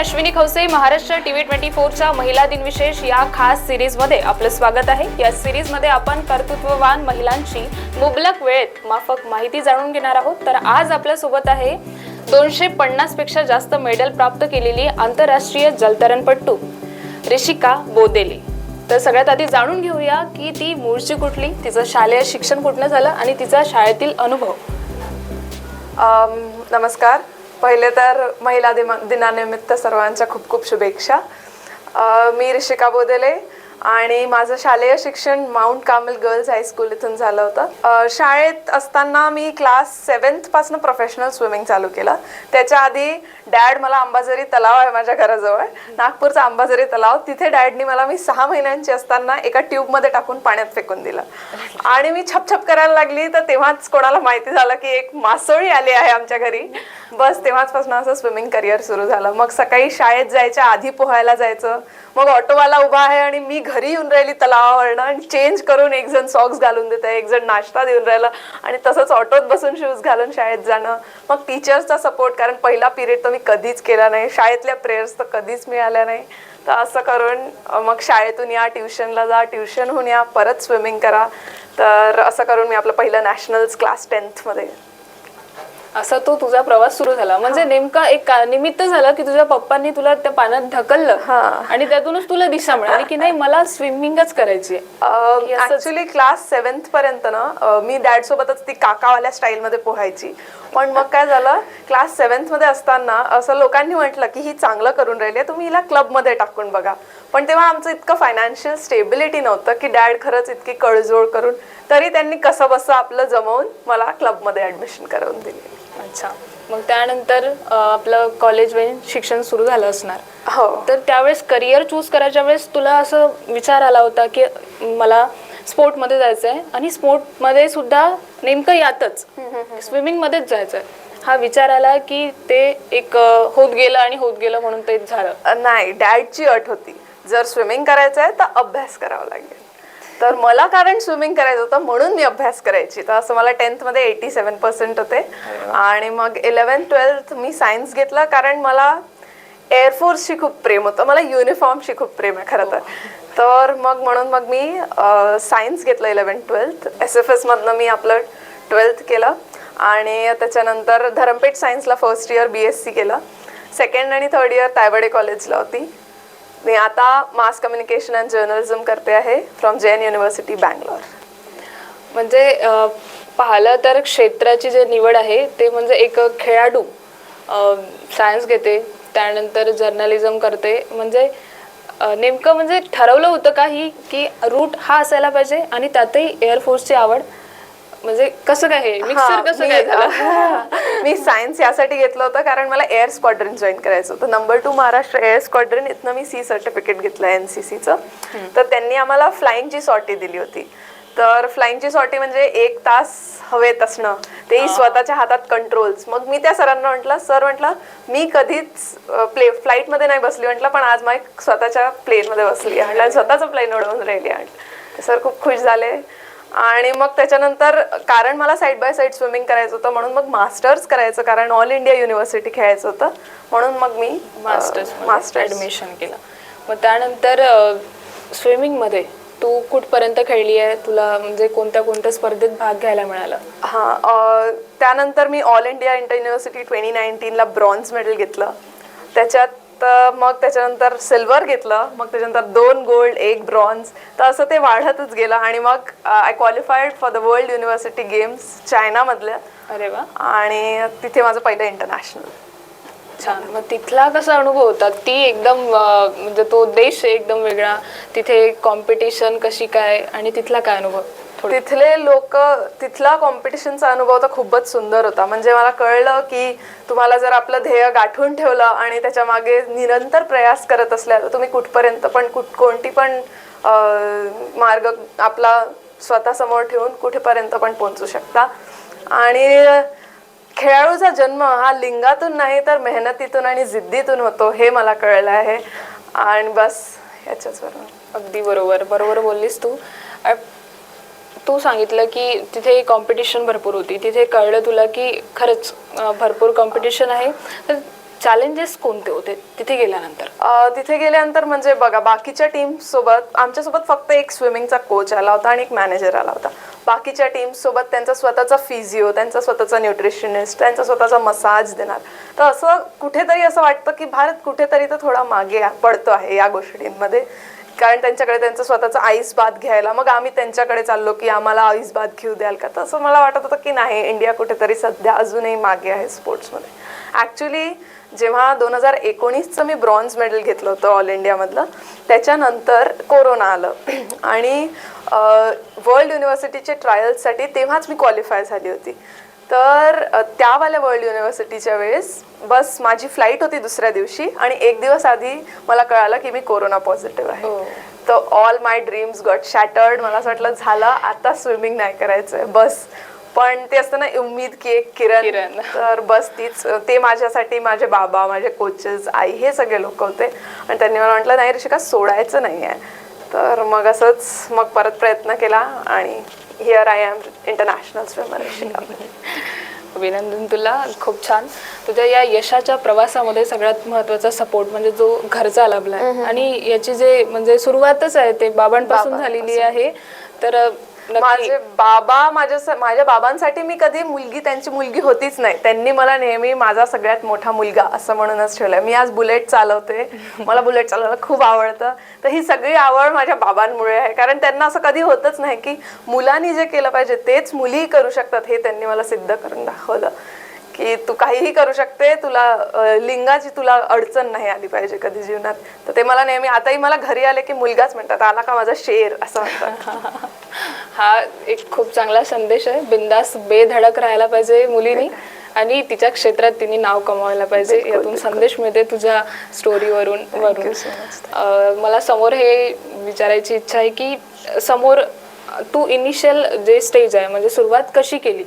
Ashwini Khawase Maharashtra TV twenty फोरच्या महिला दिनविशेष या खास सिरीजमध्ये आपलं स्वागत आहे. या सिरीजमध्ये आपण कर्तृत्ववान महिलांची मुबलक वेळेत माफक माहिती जाणून घेणार आहोत. तर आज आपल्यासोबत आहे दोनशे पन्नासपेक्षा जास्त मेडल प्राप्त केलेली आंतरराष्ट्रीय जलतरणपटू ऋषिका बोदेले. तर सगळ्यात आधी जाणून घेऊया की ती मूळची कुठली तिचं शालेय शिक्षण कुठलं झालं आणि तिचा शाळेतील अनुभव. नमस्कार. पहिले तर महिला दिमा दिनानिमित्त सर्वांच्या खूप खूप शुभेच्छा. मी ऋषिका बोदेले आणि माझं शालेय शिक्षण माउंट कामल गर्ल्स हायस्कूल इथून झालं होतं. शाळेत असताना मी क्लास सेवन्थपासून प्रोफेशनल स्विमिंग चालू केलं. त्याच्या आधी डॅड मला अंबाझरी तलाव आहे माझ्या घराजवळ. नागपूरचा अंबाझरी तलाव. तिथे डॅडनी मला मी सहा महिन्यांची असताना एका ट्यूबमध्ये टाकून पाण्यात फेकून दिलं. आणि मी छपछप करायला लागली तर तेव्हाच कोणाला माहिती झालं की एक मासोळी आली आहे आमच्या घरी. बस तेव्हाचपासून असं स्विमिंग करिअर सुरू झालं. मग सकाळी शाळेत जायच्या आधी पोहायला जायचं. मग ऑटोवाला उभा आहे आणि मी घरी येऊन राहिली तलावावरनं आणि चेंज करून एक जण सॉक्स घालून देत आहे एक जण नाश्ता देऊन राहिला आणि तसंच ऑटोत बसून शूज घालून शाळेत जाणं. मग टीचर्सचा सपोर्ट कारण पहिला पिरियड तर मी कधीच केला नाही. शाळेतल्या प्रेयर्स तर कधीच मिळाल्या नाही. तर असं करून मग शाळेतून या ट्युशनला जा ट्युशनहून या परत स्विमिंग करा. तर असं करून मी आपलं पहिलं नॅशनल्स क्लास टेन्थमध्ये असा तो तुझा प्रवास सुरू झाला. म्हणजे नेमका एक का- निमित्त झालं की तुझ्या पप्पांनी तुला त्या पाण्यात ढकललं हा. आणि त्यातूनच तुला दिशा मिळाली की नाही मला स्विमिंगच करायची आहे. ऍक्च्युली क्लास सेवन्थ पर्यंत ना अ, मी डॅड सोबतच ती काकावाल्या स्टाईलमध्ये पोहायची. पण मग काय झालं क्लास सेवन्थमध्ये असताना असं लोकांनी म्हटलं की ही चांगलं करून राहिली आहे, तुम्ही हिला क्लबमध्ये टाकून बघा. पण तेव्हा आमचं इतकं फायनान्शियल स्टेबिलिटी नव्हतं की डॅड खरंच इतकी कळजोड करून तरी त्यांनी कसं बसं आपलं जमवून मला क्लबमध्ये ऍडमिशन करवून दिली. अच्छा. मग त्यानंतर अं, आपलं कॉलेज शिक्षण सुरू झालं असणार. हो. तर त्यावेळेस करिअर चूज करायच्या वेळेस तुला असं विचार आला होता की मला स्पोर्टमध्ये जायचं आहे आणि स्पोर्टमध्ये सुद्धा नेमकं यातच स्विमिंगमध्येच जायचं आहे हा विचार आला की ते एक अं, होत गेलं आणि होत गेलं म्हणून तेच झालं. नाही डॅडची अट होती. जर स्विमिंग करायचं आहे तर अभ्यास करावा लागेल. तर मला कारण स्विमिंग करायचं होतं म्हणून मी अभ्यास करायची. तर असं मला टेन्थमध्ये एटी सेवन पर्सेंट होते. आणि मग इलेवन ट्वेल्थ मी सायन्स घेतलं कारण मला एअरफोर्सशी खूप प्रेम होतं. मला युनिफॉर्मशी खूप प्रेम आहे खरं तर. तर मग म्हणून मग मी सायन्स घेतलं इलेवन ट्वेल्थ एस एफ एसमधनं मी आपलं ट्वेल्थ केलं. आणि त्याच्यानंतर Dharampeth सायन्सला first year B S C केलं. सेकंड आणि थर्ड इयर तायवडे कॉलेजला होती. मी आता मास कम्युनिकेशन अँड जर्नलिझम करते आहे फ्रॉम जैन युनिव्हर्सिटी बँगलोर म्हणजे पाहिलं तर क्षेत्राची जे निवड आहे ते म्हणजे एक खेळाडू सायन्स घेते त्यानंतर जर्नलिझम करते. म्हणजे नेमकं म्हणजे ठरवलं होतं काही की रूट हा असायला पाहिजे आणि त्यातही एअरफोर्सची आवड. म्हणजे कसं काय हे? मिक्सर कसं मी- काय झालं? मी सायन्स यासाठी घेतलं होतं कारण मला एअर स्क्वॉड्रन जॉईन करायचं होतं. Number two Maharashtra air squadron इथनं मी सी सर्टिफिकेट घेतलं एन सी सीचं तर त्यांनी आम्हाला फ्लाईंगची सॉटी दिली होती. तर फ्लाईंगची सॉटी म्हणजे एक तास हवेत असणं. तेही स्वतःच्या हातात कंट्रोल्स मग मी त्या सरांना म्हटलं सर म्हटलं मी कधीच प्ले फ्लाईटमध्ये नाही बसली म्हटलं पण आज माझ्या स्वतःच्या प्लेनमध्ये बसली आहे. म्हटलं स्वतःचं प्लेन उडवून राहिली आहे. सर खूप खुश झाले. आणि मग त्याच्यानंतर कारण मला साईड बाय साईड स्विमिंग करायचं होतं म्हणून मग मास्टर्स करायचं कारण ऑल इंडिया युनिव्हर्सिटी खेळायचं होतं म्हणून मग मी मास्टर्स मास्टर्स ॲडमिशन केलं. मग त्यानंतर स्विमिंगमध्ये तू कुठपर्यंत खेळली आहे? तुला म्हणजे कोणत्या कोणत्या स्पर्धेत भाग घ्यायला मिळाला? हां त्यानंतर मी all India inter university twenty नाईन्टीनला bronze medal घेतलं. त्याच्यात अं, मग त्याच्यानंतर सिल्वर घेतलं मग त्याच्यानंतर दोन गोल्ड एक ब्रॉन्झ तर असं ते वाढतच गेलं आणि मग I qualified for the world university games चायनामधल्या. अरे वा. आणि तिथे माझं पहिलं इंटरनॅशनल छान. मग तिथला कसा अनुभव होता? ती एकदम म्हणजे तो देश एकदम वेगळा. तिथे कॉम्पिटिशन कशी काय आणि तिथला काय अनुभव? तिथले लोक तिथला कॉम्पिटिशनचा अनुभव तर खूपच सुंदर होता. म्हणजे मला कळलं की तुम्हाला जर आपलं ध्येय गाठून ठेवलं आणि त्याच्यामागे निरंतर प्रयास करत असल्या तर तुम्ही कुठपर्यंत पण कुठ कोणती पण मार्ग आपला स्वतःसमोर ठेवून कुठेपर्यंत पण पोहोचू शकता. आणि खेळाडूचा जन्म हा लिंगातून नाही तर मेहनतीतून आणि जिद्दीतून होतो हे मला कळलं आहे. आणि बस याच्याच बरोबर अगदी बरोबर. बरोबर बोललीस तू. तू सांगितलं की तिथे कॉम्पिटिशन भरपूर होती. तिथे कळलं तुला की खरंच भरपूर कॉम्पिटिशन आहे. तर चॅलेंजेस कोणते होते तिथे गेल्यानंतर? तिथे गेल्यानंतर म्हणजे बघा बाकीच्या टीम सोबत आमच्यासोबत फक्त एक स्विमिंगचा कोच आला होता आणि एक मॅनेजर आला होता. बाकीच्या टीम सोबत त्यांचा स्वतःचा फिजिओ त्यांचा स्वतःचा न्यूट्रिशनिस्ट त्यांचा स्वतःचा मसाज देणार. तर असं कुठेतरी असं वाटतं की भारत कुठेतरी तर थोडा मागे पडतो आहे या गोष्टींमध्ये. कारण त्यांच्याकडे त्यांचं स्वतःचा आईस बाद घ्यायला मग आम्ही त्यांच्याकडे चाललो की आम्हाला आईस बाद घेऊ द्याल का? तर असं मला वाटत होतं की नाही इंडिया कुठेतरी सध्या अजूनही मागे आहे स्पोर्ट्समध्ये. ॲक्च्युली जेव्हा दोन हजार एकोणीसचं मी ब्रॉन्झ मेडल घेतलं होतं ऑल इंडियामधलं त्याच्यानंतर कोरोना आलं. आणि वर्ल्ड युनिव्हर्सिटीचे ट्रायल्ससाठी तेव्हाच मी क्वालिफाय झाली होती. तर त्यावाल्या वर्ल्ड युनिव्हर्सिटीच्या वेळेस बस माझी फ्लाईट होती दुसऱ्या दिवशी आणि एक दिवस आधी मला कळालं की मी कोरोना पॉझिटिव्ह आहे. Oh. तर all my dreams got shattered मला असं वाटलं झालं आता स्विमिंग नाही करायचं आहे बस. पण ते असतं ना उम्मीद की एक किरण. किरण. तर बस तीच ते माझ्यासाठी माझे बाबा माझे कोचेस आई हे सगळे लोक होते. आणि त्यांनी मला म्हटलं नाही ऋषिका सोडायचं नाही आहे तर मग असंच मग परत प्रयत्न केला आणि here I am international swimmer अभिनंदन तुला खूप छान. तुझ्या या यशाच्या प्रवासामध्ये सगळ्यात महत्त्वाचा सपोर्ट म्हणजे जो घरचा लाभलाय. आणि याची जे म्हणजे सुरुवातच आहे ते बाबांपासून झालेली आहे. तर माझे बाबा माझ्या माझ्या बाबांसाठी मी कधी मुलगी त्यांची मुलगी होतीच नाही. त्यांनी मला नेहमी माझा सगळ्यात मोठा मुलगा असं म्हणूनच ठेवलंय. मी आज बुलेट चालवते. मला बुलेट चालवायला खूप आवडतं. तर ही सगळी आवड माझ्या बाबांमुळे आहे. कारण त्यांना असं कधी होतच नाही की मुलांनी जे केलं पाहिजे तेच मुलीही करू शकतात हे त्यांनी मला सिद्ध करून दाखवलं. की तू काहीही करू शकते तुला लिंगाची तुला अडचण नाही आली पाहिजे कधी जीवनात. तर ते मला नेहमी आताही मला घरी आले की मुलगाच म्हणतात आला का माझा शेर? असं म्हणतात. हा एक खूप चांगला संदेश आहे. बिंदास बेधडक राहायला पाहिजे मुलीनी आणि तिच्या क्षेत्रात तिने नाव कमवायला पाहिजे. यातून संदेश मिळते तुझ्या स्टोरीवरून वरून. मला समोर हे विचारायची इच्छा आहे की समोर तू इनिशियल जे स्टेज आहे म्हणजे सुरुवात कशी केली?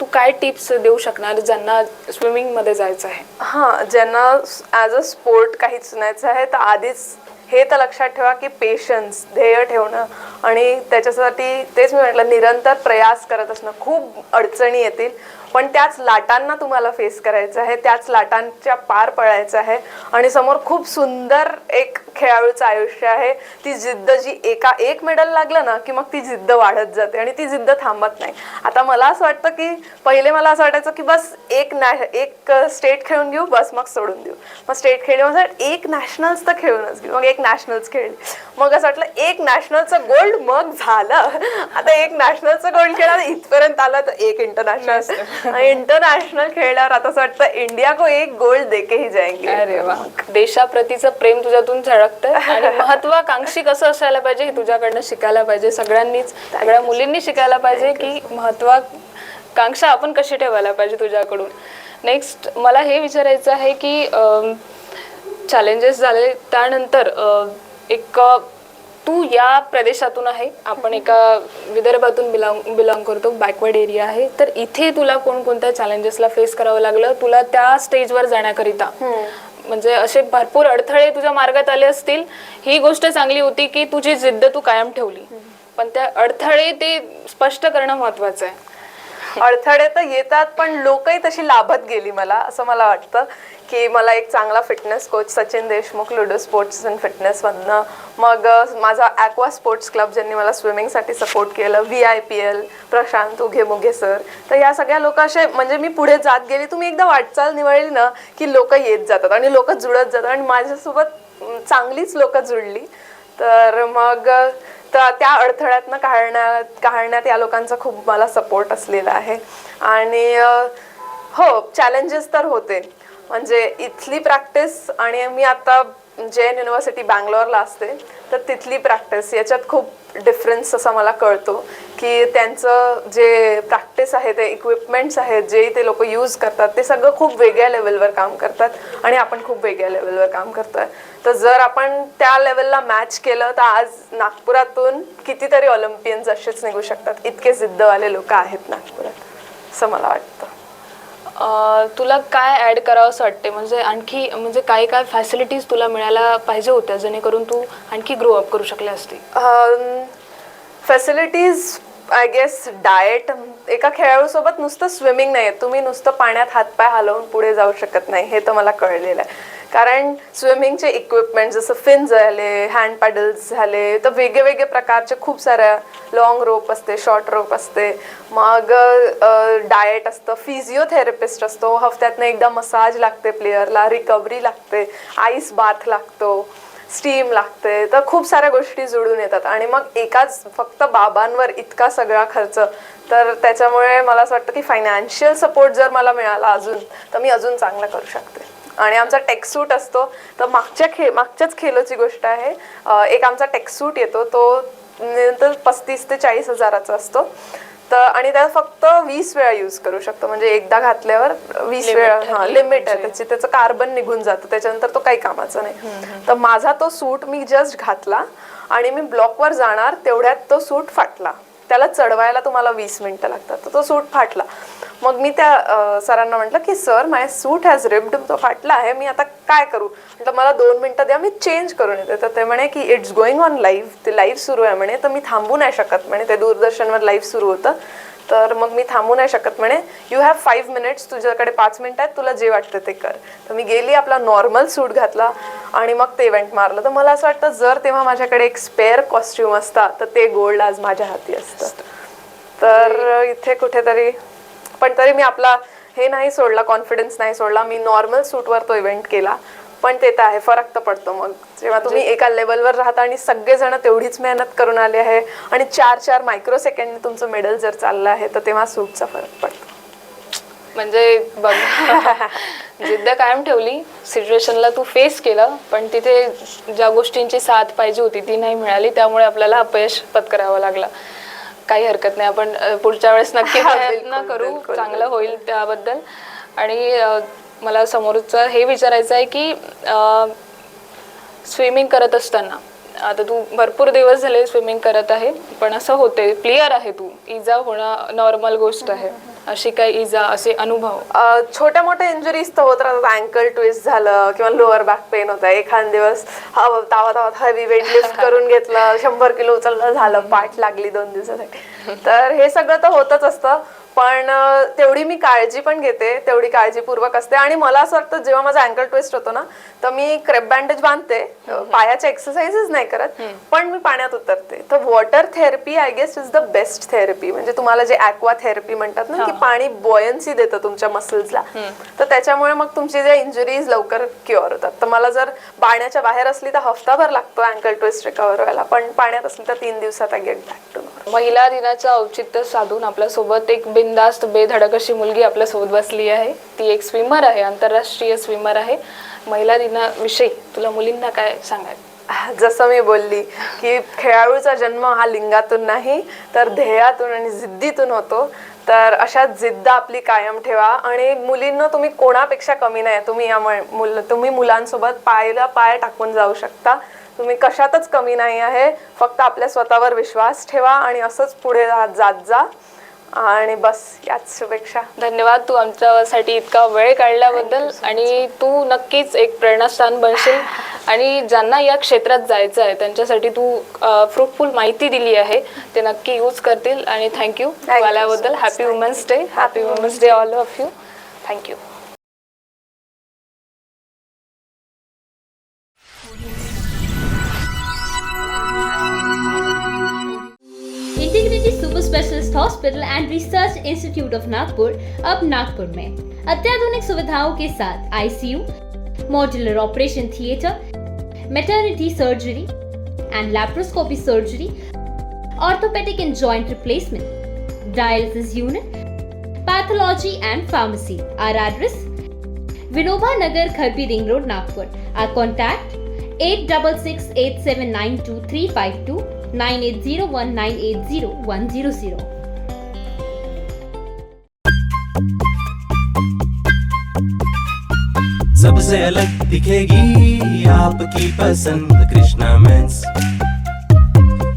तू काय टिप्स देऊ शकणार ज्यांना स्विमिंगमध्ये जायचं आहे? हां ज्यांना ॲज अ स्पोर्ट काही चुनायचं आहे तर आधीच हे तर लक्षात ठेवा की पेशन्स ध्येय ठेवणं आणि त्याच्यासाठी तेच मी म्हटलं निरंतर प्रयास करत असणं. खूप अडचणी येतील पण त्याच लाटांना तुम्हाला फेस करायचं आहे त्याच लाटांच्या पार पडायचं आहे आणि समोर खूप सुंदर एक खेळाडूचं आयुष्य आहे. ती जिद्द जी एका एक मेडल लागलं ना की मग ती जिद्द वाढत जाते आणि ती जिद्द थांबत नाही. आता मला असं वाटतं की पहिले मला असं वाटायचं की बस एक नॅ एक स्टेट खेळून घेऊ बस मग सोडून देऊ. मग स्टेट खेळली मग एक नॅशनल्स तर खेळूनच घेऊ. मग एक नॅशनल्स खेळली. मग असं वाटलं एक नॅशनलचं गोल्ड मग झालं. आता एक नॅशनलचं गोल्ड खेळा इथपर्यंत आलं तर एक इंटरनॅशनल इंटरनॅशनल खेळल्यावर आता असं वाटतं इंडिया को एक गोल्ड देके ही जाएंगे. अरे वा. देशाप्रतीचं प्रेम तुझ्यातून झळकतंय आणि महत्वाकांक्षी कसं असायला पाहिजे हे तुझ्याकडनं शिकायला पाहिजे. सगळ्यांनीच सगळ्या मुलींनी शिकायला पाहिजे की महत्वाकांक्षा आपण कशी ठेवायला पाहिजे तुझ्याकडून. नेक्स्ट मला हे विचारायचं आहे की चॅलेंजेस झाले त्यानंतर एक तू या प्रदेशातून आहे आपण एका विदर्भातून बिलॉंग बिलॉंग करतो बॅकवर्ड एरिया आहे. तर इथे तुला कोणकोणत्या चॅलेंजेसला फेस करावं लागलं? तुला त्या स्टेजवर जाण्याकरिता. म्हणजे असे भरपूर अडथळे तुझ्या मार्गात आले असतील ही गोष्ट चांगली होती की तुझी जिद्द तू कायम ठेवली. पण त्या अडथळे ते स्पष्ट करणं महत्वाचं आहे. अडथळे तर येतात पण लोकही तशी लाभत गेली मला असं मला वाटतं. की मला एक चांगला fitness coach Sachin Deshmukh ludo sports and फिटनेसमधनं मग माझा ॲक्वा स्पोर्ट्स क्लब ज्यांनी मला स्विमिंगसाठी सपोर्ट केलं V I P L Prashant Ughe Mughe sir तर या सगळ्या लोक असे म्हणजे मी पुढे जात गेली. तुम्ही एकदा वाटचाल निवडली ना की लोक येत जातात आणि लोक जुळत जातात आणि माझ्यासोबत चांगलीच लोक जुळली. तर मग तर त्या अडथळ्यातनं काढण्यात काढण्यात या लोकांचा खूप मला सपोर्ट असलेला आहे. आणि हो चॅलेंजेस तर होते. म्हणजे इथली प्रॅक्टिस आणि मी आता जे एन युनिव्हर्सिटी बँगलोरला असते तर तिथली प्रॅक्टिस याच्यात खूप डिफरन्स असा मला कळतो की त्यांचं जे प्रॅक्टिस आहे ते इक्विपमेंट्स आहेत जे ते लोक यूज करतात ते सगळं खूप वेगळ्या लेवलवर काम करतात आणि आपण खूप वेगळ्या लेवलवर काम करतोय. तर जर आपण त्या लेवलला मॅच केलं तर आज नागपुरातून कितीतरी ऑलिम्पियन्स असेच निघू शकतात. इतके जिद्दवाले लोक आहेत नागपुरात असं मला वाटतं. तुला काय ऍड करावं असं वाटते म्हणजे आणखी म्हणजे काय काय फॅसिलिटीज तुला मिळायला पाहिजे होत्या जेणेकरून तू आणखी ग्रो अप करू शकले असते? फॅसिलिटीज आय गेस डाएट एका खेळाडूसोबत नुसतं स्विमिंग नाही आहे तुम्ही नुसतं पाण्यात हातपाय हलवून पुढे जाऊ शकत नाही हे तर मला कळलेलं आहे. कारण स्विमिंगचे इक्विपमेंट जसं फिन झाले हँड पॅडल्स झाले तर वेगळे वेगळे प्रकारचे खूप साऱ्या लॉंग रोप असते शॉर्ट रोप असते. मग डाएट असतं फिजिओथेरपिस्ट असतो. हफ्त्यातनं एकदा मसाज लागते प्लेअरला रिकव्हरी लागते आईस बाथ लागतो स्टीम लागते. तर खूप साऱ्या गोष्टी जुळून येतात. आणि मग एकाच फक्त बाबांवर इतका सगळा खर्च. तर त्याच्यामुळे मला असं वाटतं की फायनान्शियल सपोर्ट जर मला मिळाला अजून तर मी अजून चांगलं करू शकते. आणि आमचा टेक्सूट असतो. तर मागच्या खे मागच्याच खेलोची गोष्ट आहे. एक आमचा टेक्सूट येतो. तो नंतर पस्तीस ते चाळीस हजाराचा असतो. तर आणि त्यात फक्त वीस वेळा यूज करू शकतो. म्हणजे एकदा घातल्यावर वीस वेळा हा लिमिट आहे. त्याची त्याचं कार्बन निघून जातं. त्याच्यानंतर तो काही कामाचा नाही. तर माझा तो सूट मी जस्ट घातला आणि मी ब्लॉकवर जाणार तेवढ्यात तो सूट फाटला. त्याला चढवायला तुम्हाला वीस मिनिटं लागतात. तर तो सूट फाटला. मग मी त्या सरांना म्हटलं की sir my suit has ripped तो फाटला आहे. मी आता काय करू? म्हटलं मला दोन मिनटं द्या. मी चेंज करून येते. तर ते म्हणे की इट्स गोइंग ऑन लाईव्ह ते लाईव्ह सुरू आहे. म्हणे तर मी थांबू नाही शकत. म्हणे ते दूरदर्शनवर लाईव्ह सुरू होतं. तर मग मी थांबू नाही शकत म्हणे. यू हॅव फाईव्ह मिनिट्स तुझ्याकडे पाच मिनिटं आहेत. तुला जे वाटतं ते कर. तर मी गेली आपला नॉर्मल सूट घातला आणि मग ते इव्हेंट मारलं. तर मला असं वाटतं जर तेव्हा माझ्याकडे एक स्पेअर कॉस्ट्युम असता तर ते गोल्ड आज माझ्या हाती असतं. तर इथे कुठेतरी पण तरी मी आपला हे नाही सोडला कॉन्फिडन्स नाही सोडला. मी नॉर्मल सूटवर तो इव्हेंट केला. पण ते तर आहे फरक तर पडतो मग. जेव्हा तुम्ही एका लेवलवर राहता आणि सगळेजण तेवढीच मेहनत करून आले आहे आणि चार चार मायक्रो सेकंड तुमचं मेडल जर चाललं आहे तर तेव्हा सूटचा फरक पडतो. म्हणजे बघ जिद्द कायम ठेवली सिच्युएशनला तू फेस केलं पण तिथे ज्या गोष्टींची साथ पाहिजे होती ती नाही मिळाली त्यामुळे आपल्याला अपयश पत्करावं लागलं. काही हरकत नाही आपण पुढच्या वेळेस नक्की प्रयत्न करू चांगलं होईल त्याबद्दल. आणि मला समोरचं हे विचारायचं आहे की स्विमिंग करत असताना आता तू भरपूर दिवस झाले स्विमिंग करत आहे पण असं होते प्लेयर आहे तू इजा होणं नॉर्मल गोष्ट आहे अशी काय इजा असे अनुभव? छोट्या मोठ्या इंजुरीज तर होत राहतात अँकल ट्विस्ट झालं किंवा लोअर बॅक पेन होता एखाद दिवस हव तावा तावात हवी वेट लिफ्ट करून घेतलं शंभर किलो उचललं झालं पाठ लागली दोन दिवसासाठी. तर हे सगळं तर होतच असतं पण तेवढी मी काळजी पण घेते तेवढी काळजीपूर्वक असते. आणि मला असं वाटतं जेव्हा माझा अँकल ट्विस्ट होतो ना तर मी क्रेप बँडेज बांधते. पायाच्या एक्सरसाइजेस नाही करत पण मी पाण्यात उतरते. तर water therapy I guess is the best therapy म्हणजे तुम्हाला जे ॲक्वा थेरपी म्हणतात ना की पाणी बॉयन्सी देतं तुमच्या मसल्सला तर त्याच्यामुळे मग तुमची जे इंजुरीज लवकर क्युअर होतात. तर मला जर पाण्याच्या बाहेर असली तर हफ्ताभर लागतो अँकल ट्विस्ट रिकवर व्हायला. पण पाण्यात असली तर तीन दिवसात आय गेट बॅक टू महिला दिनाचं औचित्य साधून आपल्यासोबत एक बिनधास्त बेधडक अशी मुलगी आपल्यासोबत बसली आहे. ती एक स्विमर आहे आंतरराष्ट्रीय स्विमर आहे. महिला दिनाविषयी तुला मुलींना काय सांगायचं जसं मी बोलली की खेळाडूचा जन्म हा लिंगातून नाही तर ध्येयातून आणि जिद्दीतून होतो. तर अशा जिद्द आपली कायम ठेवा आणि मुलींना तुम्ही कोणापेक्षा कमी नाही तुम्ही या मुल तुम्ही मुलांसोबत पायला पाय टाकून जाऊ शकता. तुम्ही कशातच कमी नाही आहे फक्त आपल्या स्वतःवर विश्वास ठेवा आणि असंच पुढे राहत जात जा. आणि बस याच शुभेच्छा. धन्यवाद तू आमच्यासाठी इतका वेळ काढल्याबद्दल आणि तू नक्कीच एक प्रेरणास्थान बनशील. आणि ज्यांना या क्षेत्रात जायचं आहे त्यांच्यासाठी तू फ्रुटफुल माहिती दिली आहे ते नक्की यूज करतील. आणि थँक्यू आल्याबद्दल. Happy women's day. Happy women's day all of you thank you integrity super specialist hospital and research institute of Nagpur अब नागपुर में। अत्याधुनिक सुविधाओं के साथ ICU modular operation theatre maternity surgery and laparoscopy surgery orthopaedic and joint replacement dialysis unit pathology and pharmacy are address Vinoba Nagar, Kharbi Ring Road, Nagpur. Our contact? 8668792352 9801980100. सबसे अलग दिखेगी आपकी पसंद कृष्णा मेंस।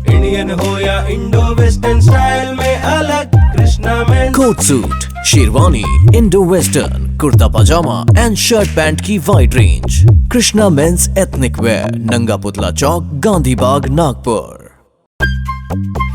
इंडियन हो या इंडो वेस्टर्न स्टाइल में अलग Krishna men's. Coat suit sherwani Indo western kurta pyjama and shirt pant की wide range Krishna men's ethnic wear Nanga Putla Chowk Gandhi बाग नागपुर। Thank you.